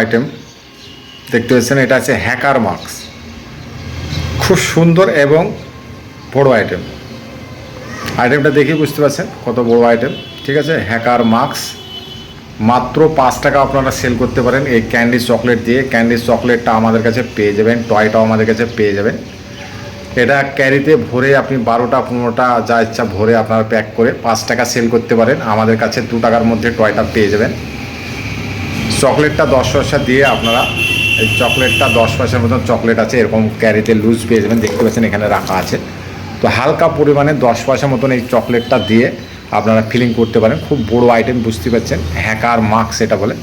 Item দেখতে পাচ্ছেন, এটা আছে হ্যাকার মাস্ক খুব সুন্দর এবং বড় আইটেম আইটেমটা দেখে বুঝতে পারছেন কত বড় আইটেম ঠিক আছে? হ্যাকার মাস্ক মাত্র পাঁচ টাকা আপনারা সেল করতে পারেন এই ক্যান্ডি চকলেট দিয়ে। ক্যান্ডি চকলেটটা আমাদের কাছে পেয়ে যাবেন টয়টাও আমাদের কাছে পেয়ে যাবেন। এটা ক্যারিতে ভরে আপনি বারোটা, পনেরোটা যা ইচ্ছা ভরে আপনারা প্যাক করে পাঁচ টাকা সেল করতে পারেন। আমাদের কাছে দু টাকার মধ্যে টয়টা পেয়ে যাবেন। চকলেটটা দশ পয়সা দিয়ে আপনারা এই চকলেটটা দশ পয়সার মতন চকলেট আছে, এরকম ক্যারিতে লুজ পেয়ে যাবেন। দেখতে পাচ্ছেন এখানে রাখা আছে। তো হালকা পরিমাণে দশ পয়সা মতন এই চকলেটটা দিয়ে আপনারা ফিলিং করতে পারেন। খুব বড় আইটেম বুঝতে পারছেন, হ্যাকার মার্কস এটা বলে।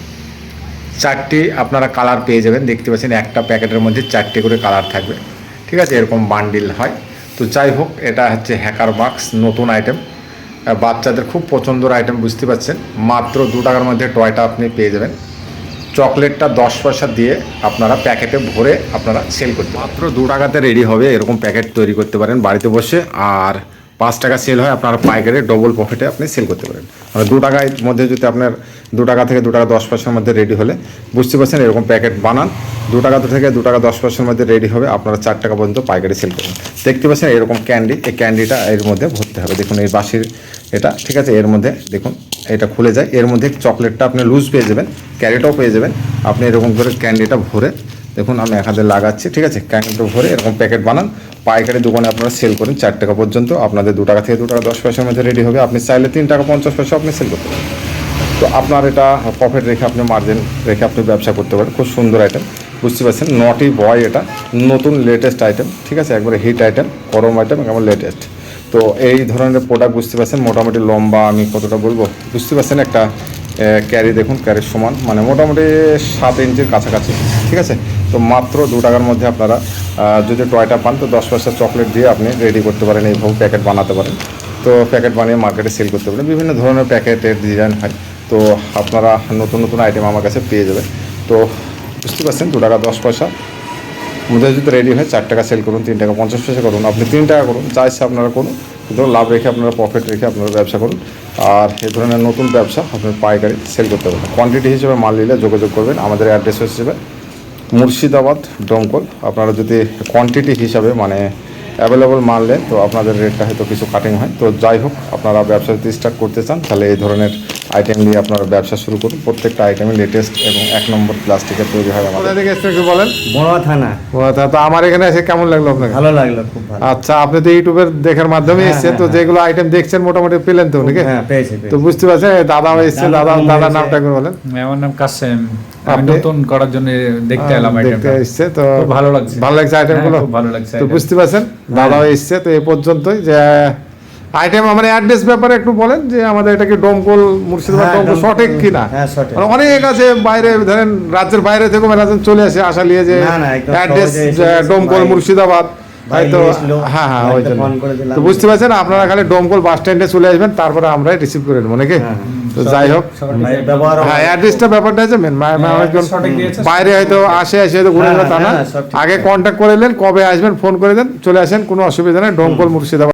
চারটি আপনারা কালার পেয়ে যাবেন। দেখতে পাচ্ছেন একটা প্যাকেটের মধ্যে চারটে করে কালার থাকবে। ঠিক আছে, এরকম বান্ডিল হয়। তো যাই হোক, এটা হচ্ছে হ্যাকার মার্কস নতুন আইটেম বাচ্চাদের খুব পছন্দের আইটেম বুঝতে পারছেন। মাত্র দু টাকার মধ্যে টয়টা আপনি পেয়ে যাবেন। চকলেটটা দশ পয়সা দিয়ে আপনারা প্যাকেটে ভরে আপনারা সেল করতে মাত্র দু টাকাতে রেডি হবে, এরকম প্যাকেট তৈরি করতে পারেন বাড়িতে বসে, আর পাঁচ টাকা সেল হয়, আপনারা পাইকারি ডবল প্রফিটে আপনি সেল করতে পারেন। মানে দু টাকার মধ্যে যদি আপনার দু টাকা থেকে দু টাকা দশ পয়সার মধ্যে রেডি হলে, বুঝতে পারছেন এরকম প্যাকেট বানান। দু টাকা থেকে দু টাকা দশ পয়সার মধ্যে রেডি হবে। আপনারা চার টাকা পর্যন্ত পাইকারি সেল করবেন দেখতে পাচ্ছেন এরকম ক্যান্ডি এই ক্যান্ডিটা এর মধ্যে ভরতে হবে। দেখুন, এই বাসির এটা, ঠিক আছে? এর মধ্যে, দেখুন, এটা খুলে যায়। এর মধ্যে চকলেটটা আপনি লুজ পেয়ে যাবেন ক্যারেটও পেয়ে যাবেন। আপনি এরকম করে ক্যান্ডিটা ভরে, দেখুন, আমি এক হাতে লাগাচ্ছি, ঠিক আছে? ক্যান্ডিটা ভরে এরকম প্যাকেট বানান। পাইকারি দোকানে আপনারা সেল করেন চার টাকা পর্যন্ত। আপনাদের দু টাকা থেকে দু টাকা দশ পয়সার মধ্যে রেডি হবে। আপনি চাইলে তিন টাকা, পঞ্চাশ পয়সা আপনি সেল করতে পারেন। তো আপনার এটা প্রফিট রেখে আপনি মার্জিন রেখে আপনি ব্যবসা করতে পারেন। খুব সুন্দর আইটেম বুঝতে পারছেন? নটি বয় এটা। নতুন লেটেস্ট আইটেম ঠিক আছে? একবারে হিট আইটেম গরম আইটেম একবার লেটেস্ট তো এই ধরনের প্রোডাক্ট বুঝতে পারছেন? মোটামুটি লম্বা আমি কতটা বলব? বুঝতে পারছেন একটা ক্যারি দেখুন ক্যারির সমান মানে মোটামুটি সাত ইঞ্চির কাছাকাছি, ঠিক আছে? তো মাত্র দু টাকার মধ্যে আপনারা যদি টয়টা পান, তো দশ পয়সা চকলেট দিয়ে আপনি রেডি করতে পারেন, এইভাবে প্যাকেট বানাতে পারেন। তো প্যাকেট বানিয়ে মার্কেটে সেল করতে পারেন। বিভিন্ন ধরনের প্যাকেটের ডিজাইন হয়। তো আপনারা নতুন নতুন আইটেম আমার কাছে পেয়ে যাবেন। তো বুঝতে পারছেন? দু টাকা, দশ পয়সা। মধ্যে যদি রেডি হয়, চার টাকা সেল করুন, তিন টাকা, পঞ্চাশ পয়সা করুন। আপনি তিন টাকা করুন, যা ইচ্ছা আপনারা করুন। কিন্তু লাভ রেখে আপনারা প্রফিট রেখে আপনারা ব্যবসা করুন। আর এ ধরনের নতুন ব্যবসা আপনার পাইকারি সেল করতে পারবেন কোয়ান্টিটি হিসেবে মাল নিলে যোগাযোগ করবেন। আমাদের অ্যাড্রেস হিসেবে মুর্শিদাবাদ ডমকল আপনারা যদি কোয়ান্টিটি হিসাবে মানে অ্যাভেলেবল মাল নেন, তো আপনাদের রেটটা হয়তো কিছু কাটিং হয়। তো যাই হোক, আপনারা ব্যবসা যদি স্টার্ট করতে চান, তাহলে এই ধরনের আইটেম দিয়ে আপনারা ব্যবসা শুরু করুন। প্রত্যেকটা আইটেমে লেটেস্ট এবং এক নম্বর প্লাস্টিকের তৈরি হয় আমাদের। থেকে একটু বলেন? বড় থানা। ও তা তো আমার এখানে এসে কেমন লাগল আপনাকে? ভালো লাগল খুব ভালো। আচ্ছা আপনি তো ইউটিউবের দেখার মাধ্যমে হ্যাঁ, এসেছেন তো হ্যাঁ, যেগুলো আইটেম দেখছেন মোটামুটি পেলেন তো নাকি? হ্যাঁ পেয়েছি তো বুঝতে পারছেন দাদা এসছে দাদা দাদার নামটা একবার বলেন। আমার নাম কাসেম। নতুন করার জন্য দেখতে এলাম দেখতে আইটেমটা এসছে তো ভালো লাগছে। ভালো লাগছে আইটেমগুলো হ্যাঁ, খুব ভালো লাগছে তো বুঝতে পারছেন দাদাও এসছে তো এই পর্যন্তই যে আইটেম আমার অ্যাড্রেস ব্যাপারে একটু বলেন যে আমাদের এটা কি ডোমকল মুর্শিদাবাদ হ্যাঁ, ডোমকল ডোমকল, সঠিক কিনা? হ্যাঁ, সঠিক। মানে অনেক আছে বাইরে ধরেন রাজ্যের বাইরে থেকে মেলাজন চলে আসে আশা নিয়ে যে অ্যাড্রেস ডোমকল মুর্শিদাবাদ হয়তো হ্যাঁ হ্যাঁ ওই জন্য। ফোন করে দিলাম। তো বুঝতে পারছেন? আপনারা খালি ডোমকল বাস স্ট্যান্ডে চলে আসবেন তারপরে আমরা রিসিভ করে নেব নাকি? হ্যাঁ, তো যাই হোক। হ্যাঁ অ্যাড্রেসটা ব্যাপারটা আছে মেন বাইরে হয়তো আসে আসে হয়তো ঘুরে হ্যাঁ, তা না? হ্যাঁ, আগে। কন্ট্যাক্ট করে নেন কবে আসবেন ফোন করে দেন চলে আসেন কোনো অসুবিধা নেই ডোমকল মুর্শিদাবাদ।